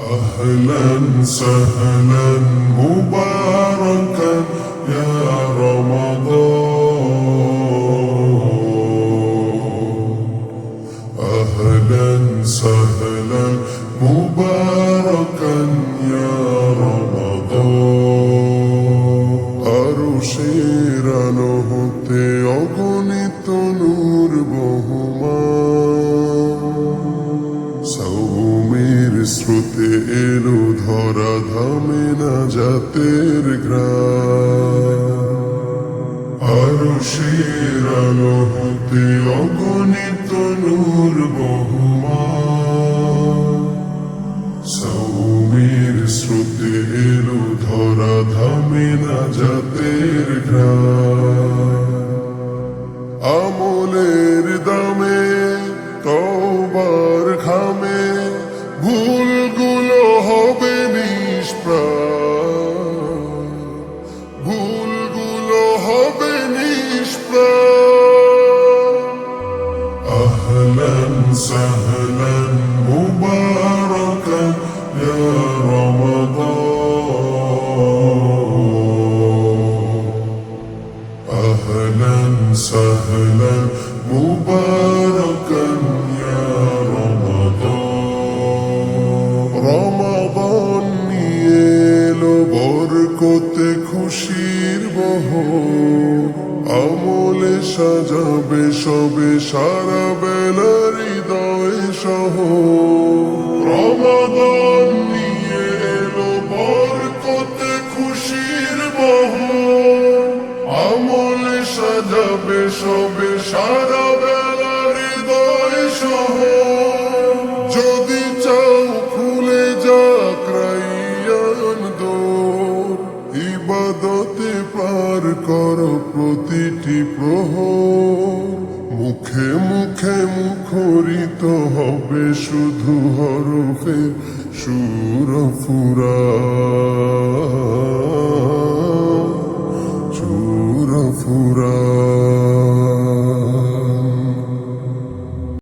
أهلا سهلا مباركا يا رمضان. أهلا سهلا مباركا يا رمضان. أرشير نهتي تيغني تنور ধরা ধামে না জাতের গ্রাম। আরশের আলো হতে অগণিত নূর বহুমান। সৌমের স্রোতে এলো ধরা ধামে জাতের গ্রাম। سهلا مباركا يا رمضان أهلا سهلا مباركا يا رمضان رمضان এলো বরকতে খুশির বহর আমলে সাজাবে সবে সারা বেলা হৃদয় সহ রমাদান নিয়ে এলো খুশির বহর আমলে সাজাবে সবে সারা বেলা হৃদয় সহ। যদি চাও খুলে যাক রাইয়ান দোর, ইবাদতে পার কর প্রতিটি প্রহর। মুখে মুখে মুখরিত হবে শুধু হরফে সুর ফুরা। সুর ফুরা।